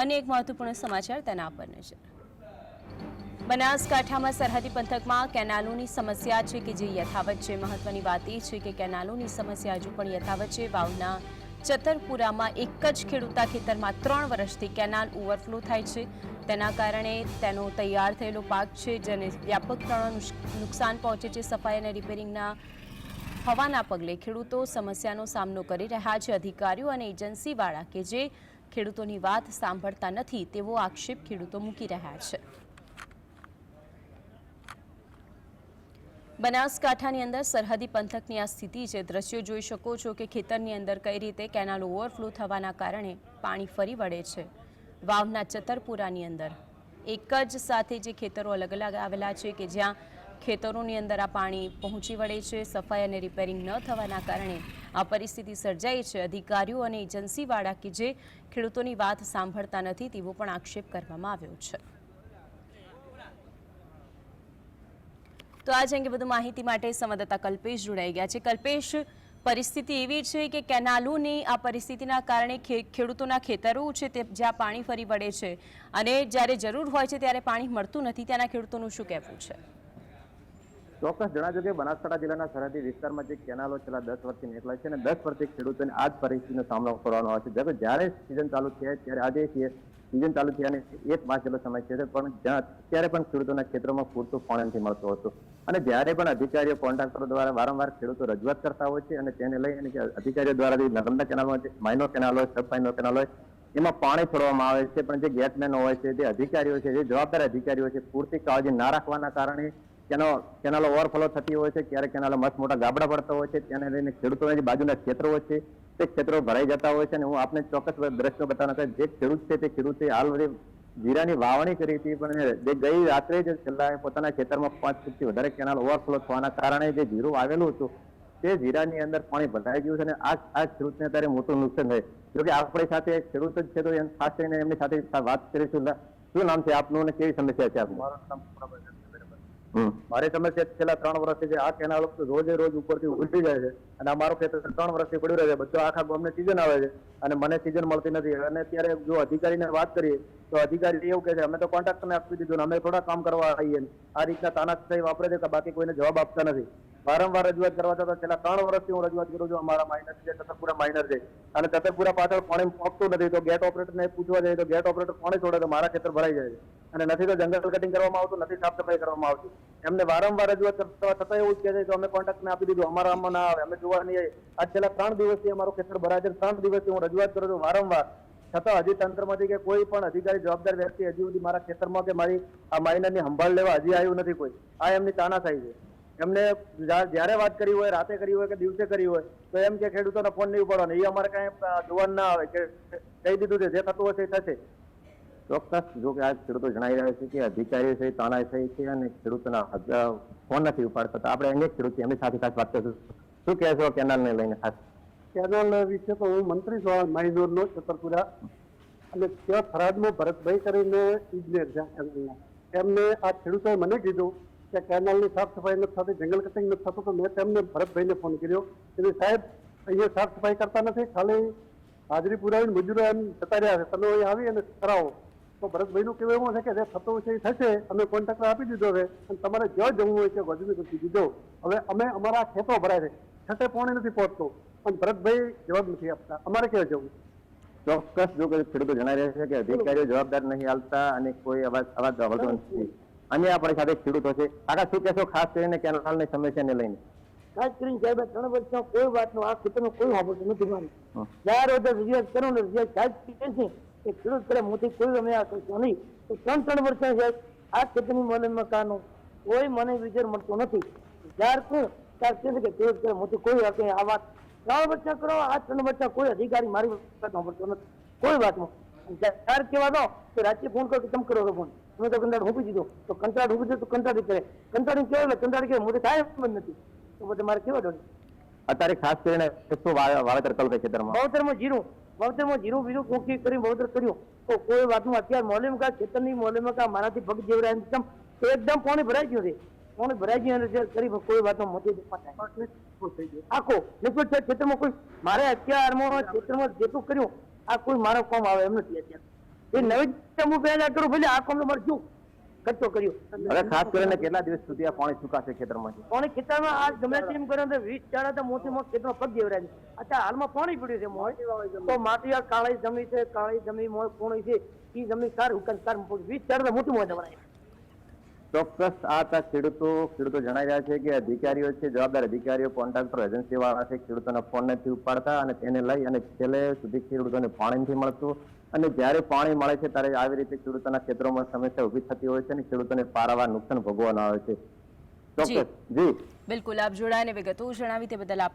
અને એક મહત્વપૂર્ણ સમાચાર તેના પર નજર. બનાસકાંઠામાં સરહદી પંથકમાં કેનાલોની સમસ્યા છે કે જે યથાવત છે? મહત્વની વાત એ છે કે કેનાલોની સમસ્યા હજુ પણ યથાવત છે. વાવના ચતરપુરામાં એક જ ખેડૂતા ખેતરમાં ત્રણ વર્ષથી કેનાલ ઓવરફ્લો થાય છે. તેના કારણે તેનો તૈયાર થયેલો પાક છે, જેને વ્યાપક નુકસાન પહોંચે છે. સફાઈ અને રિપેરિંગના હવાના પગલે ખેડૂતો સમસ્યાનો સામનો કરી રહ્યા છે. અધિકારીઓ અને એજન્સીવાળા કે જે ખેડૂતોની વાત સાંભળતા નથી તેવો આક્ષેપ ખેડૂતો મૂકી રહ્યા છે. બનાસકાંઠાની અંદર સરહદી પંથકની આ સ્થિતિ છે દ્રશ્યો જોઈ શકો છો કે ખેતરની અંદર કઈ રીતે કેનાલ ઓવરફ્લો થવાના કારણે પાણી ફરી વળે છે. વાવના ચતરપુરાની અંદર એક જ સાથે જે ખેતરો અલગ અલગ આવેલા છે કે જ્યાં ખેતરોની અંદર આ પાણી પહોંચી વળે છે, સફાઈ અને રિપેરિંગ ન થવાના કારણે આ પરિસ્થિતિ સર્જાઈ છે. અધિકારીઓ અને એજન્સીવાળા કે જે ખેડૂતોની વાત સાંભળતા નથી તેવો પણ આક્ષેપ કરવામાં આવ્યો છે. તો આજ અંગે વધુ માહિતી માટે સંવાદદાતા કલ્પેશ જોડાઈ ગયા છે. કલ્પેશ, પરિસ્થિતિ એવી છે કે કેનાલોની આ પરિસ્થિતિના કારણે ખેડૂતોના ખેતરો છે તે જ્યાં પાણી ફરી વળે છે અને જ્યારે જરૂર હોય છે ત્યારે પાણી મળતું નથી. ત્યાંના ખેડૂતોનું શું કહેવું છે? ચોક્કસ જણાવજો કે બનાસકાંઠા જિલ્લાના સરહદી વિસ્તારમાં જે કેનાલો છેલ્લા દસ વર્ષથી નીકળે છે અને દસ વર્ષથી ખેડૂતોને આ જ પરિસ્થિતિનો સામનો કરવાનો આવે છે. જ્યારે જ્યારે સિઝન ચાલુ થયા, ત્યારે આજે છે સિઝન ચાલુ થયાને એક માસ જેટલો સમય છે, પણ અત્યારે પણ ખેડૂતોના ખેતરોમાં પૂરતું પાણી નથી મળતું હતું. અને જ્યારે પણ અધિકારીઓ કોન્ટ્રાક્ટરો દ્વારા વારંવાર ખેડૂતો રજૂઆત કરતા હોય છે અને તેને લઈ અને અધિકારીઓ દ્વારા જે નર્મદા કેનાલમાં છે માઇનોર કેનાલ હોય સબ માઇનોર કેનાલ હોય, એમાં પાણી છોડવામાં આવે છે, પણ જે ગેટમેનો હોય છે, જે અધિકારીઓ છે, જે જવાબદાર અધિકારીઓ છે, પૂરતી કાળજી ના રાખવાના કારણે તેનો કેનાલો ઓવરફ્લો થતી હોય છે, ક્યારેક કેનાલો મસ્ત મોટા ગાબડા પડતા હોય છે તેને લઈને ખેડૂતોના બાજુના ક્ષેત્રો હોય છે, તે ક્ષેત્રો ભરાઈ જતા હોય છે અને હું આપને ચોક્કસ દ્રશ્યો બતાવવાનો છું. જે ખેડૂત છે તે ખેડૂતે હાલ બધી જીરાની વાવણી કરી હતી, પણ જે ગઈ રાત્રે જ છેલ્લા પોતાના ખેતરમાં પાંચ ફૂટથી વધારે કેનાલ ઓવરફ્લો થવાના કારણે જે જીરું આવેલું હતું, તે જીરાની અંદર પાણી ભરાઈ ગયું છે અને આ આ ખેડૂતને અત્યારે મોટું નુકસાન થાય. જોકે આપણી સાથે ખેડૂત જ છે, તો ખાસ કરીને એમની સાથે વાત કરીશું. શું નામ છે આપનું અને કેવી સમસ્યા છે આપનું? મારું સમસ્યા છેલ્લા ત્રણ વર્ષથી છે આ કેનાલ રોજે રોજ ઉપરથી ઉલટી જાય છે અને મારું ખેતર ત્રણ વર્ષથી પડ્યું રહે છે. બધું આખા ગામને સિઝન આવે છે અને મને સિઝન મળતી નથી. અને અત્યારે જો અધિકારીને વાત કરીએ, તો અધિકારી એવું કહે છે, અમે તો કોન્ટ્રાક્ટરને આપી દીધું અમે થોડા કામ કરવા આવીએ. આ રીતના તાનાશાહી વાપરે છે કે બાકી કોઈને જવાબ આપતા નથી. વારંવાર રજૂઆત કરવા છતાં છેલ્લા ત્રણ વર્ષથી હું રજૂઆત કરું છું, અમારા માઇનર છે છતરપુરા માઇનર છે. અને છતરપુરા પાછળ કોણે પહોંચતું નથી, તો ગેટ ઓપરેટરને પૂછવા જાય તો ગેટ ઓપરેટર કોણે છોડે તો મારા ખેતર ભરાઈ જાય છે. અને નથી તો જંગલ કટિંગ કરવામાં આવતું, નથી સાફ સફાઈ કરવામાં આવતી. એમને વારંવાર રજૂઆત કરવા એવું કહે છે કે અમે કોન્ટ્રાક્ટને આપી દીધું, અમારા આમાં ના આવે, અમે જોવા નહીં આજ છેલ્લા ત્રણ દિવસથી અમારું ખેતર ભરાય છે ત્રણ દિવસથી હું રજૂઆત કરું છું વારંવાર. છતાં હજી તંત્રમાંથી કે કોઈ પણ અધિકારી, જવાબદાર વ્યક્તિ હજી સુધી મારા ખેતરમાં કે મારી આ માઇનરની સંભાળ લેવા હજી આવ્યું નથી કોઈ. આ એમની તાનાશાહી છે. એમને જ્યારે વાત કરી હોય, રાતે કરી હોય કે દિવસે કરી હોય, તો એમ કે ખેડૂતોને ફોન નહીં ઉપાડવાનો. એ અમારે કાંઈ જોવા ના આવે કે કહી દીધું છે, જે થતું હશે એ થશે. ચોક્કસ. જો કે આ ખેડૂતો જણાવી રહ્યા છે કે અધિકારીઓ છે તાનાશાહી છે અને ખેડૂતોના ફોન નથી ઉપાડતા. તો આપણે અનેક ખેડૂત એમની સાથે ખાસ વાત કરીશું. શું કહેશો કેનાલને લઈને ખાસ? કેનાલ વિશે તો હું મંત્રી છું માઇનોરનો છતરપુરા. અને ત્યાં થરાદમાં ભરતભાઈ કરીને ઇજનેર છે એમને આ ખેડૂતોએ મને કીધું કે કેનાલની સાફ સફાઈ નથી થતી, જંગલ કટિંગ નથી થતું. તો મેં તેમને ભરતભાઈને ફોન કર્યો. કે સાહેબ, અહીંયા સાફ સફાઈ કરતા નથી, ખાલી હાજરી પુરાવીને મજૂરો એમ જતા રહ્યા છે. તમે અહીં આવી અને કરાવો. તો ભરતભાઈનું કહેવું એવું છે કે જે થતું છે એ થશે અમે કોન્ટ્રાક્ટર આપી દીધો છે અને તમારે જ્યાં જવું હોય ત્યાં ગોજની કરી દીધો. હવે અમે અમારા ખેતો ભરાય છે. છતે પાણી નથી પહોંચતું પણ ભરતભાઈ જવાબ નથી આપતા. અમારે ક્યાં જવું? ચોક્કસ જો કે ખેડૂતો જણાવી રહ્યા છે કે અધિકારીઓ જવાબદાર નહીં આવતા અને કોઈ અવાજ અવાજ આવતો નથી. અને આપણી સાથે ખેડૂતો છે. કાકા શું કહેશો ખાસ કરીને કેનાલની સમસ્યાને લઈને? ખાસ કરીને સાહેબ ત્રણ વર્ષમાં કોઈ વાતનો આ ખેતરનો કોઈ સાંભળતું નથી મારી. ચાર વખત રજૂઆત કરો ને રજૂઆત સાહેબ છે કે ખેડૂત કરે મોટી કોઈ અમે આ કરશો નહીં. તો ત્રણ ત્રણ વર્ષ સાહેબ આ ખેતરની મને મકાનો. કોઈ મને વિચાર મળતો નથી. ત્યાર ત્યાર કહે છે કે ખેડૂત કરે મોટી કોઈ વાત આ વાત ત્રણ વર્ષ કરો આ ત્રણ વર્ષ કોઈ અધિકારી મારી વાત સાંભળતો નથી. કોઈ વાતમાં ચાર કેવા દો તો રાજ્ય ફોન કરો કે તમે કરો ફોન તમે તો કંટાળ મૂકી દીધો. તો કંટાળ મૂકી દીધો તો કંટાળી કરે. કંટાળી કેવો એટલે કંટાળી કે મોટી થાય એમ નથી. તો બધે મારે કેવા દોડી અત્યારે ખાસ કરીને વાવેતર કરું છે ખેતરમાં. વાવતરમાં જીરું. વાવતરમાં જીરું બીરું કોકી કરી વાવતર કર્યું. તો કોઈ વાતનું અત્યારે મોલેમ કા ખેતરની મોલેમ કા મારાથી પગ જેવરા એકદમ એકદમ પાણી ભરાઈ ગયું છે. પાણી ભરાઈ ગયું અને કરી કોઈ વાતનો મોટી થાય. આખો લિક્વિડ ખેતરમાં કોઈ મારે અત્યારમાં ખેતરમાં જેટલું કર્યું આ કોઈ મારો કામ આવે એમ નથી અત્યારે. એ નવી હું પહેલા કરું ભલે આ કામ મારે શું? ખર્ચો કર્યો. હવે ખાસ કરીને કેટલા દિવસ સુધી આ પાણી સુકાશે ખેતરમાંથી? પાણી ખેતરમાં આ ગમે તેમ કરે તો વીસ ચાડા તો મોટી મોટી ખેતરમાં પગ દેવરાય છે. અત્યારે હાલમાં પાણી પડ્યું છે મોય તો માટી આ કાળી જમીન છે કાળી જમીન મોય કોણી છે. એ જમીન કાર ઉકન કાર વીસ ચાડા તો મોટી મોય દેવરાય ચોક્કસ આ તા ખેડૂતો. ખેડૂતો જણાવી રહ્યા છે કે અધિકારીઓ છે જવાબદાર અધિકારીઓ કોન્ટ્રાક્ટર એજન્સી વાળા છે. ખેડૂતોના ફોન નથી ઉપાડતા અને તેને લઈ અને છેલ્લે સુધી ખેડૂતોને પાણી નથી મળતું અને જ્યારે પાણી મળે છે ત્યારે આવી રીતે ખેડૂતોના ક્ષેત્રોમાં સમસ્યા ઊભી થતી હોય છે અને ખેડૂતોને પારાવાર નુકસાન ભોગવવાનું આવે છે. ચોક્કસ. જી. બિલકુલ. આપ જોડાઈને વિગતો જણાવી તે બદલ આપ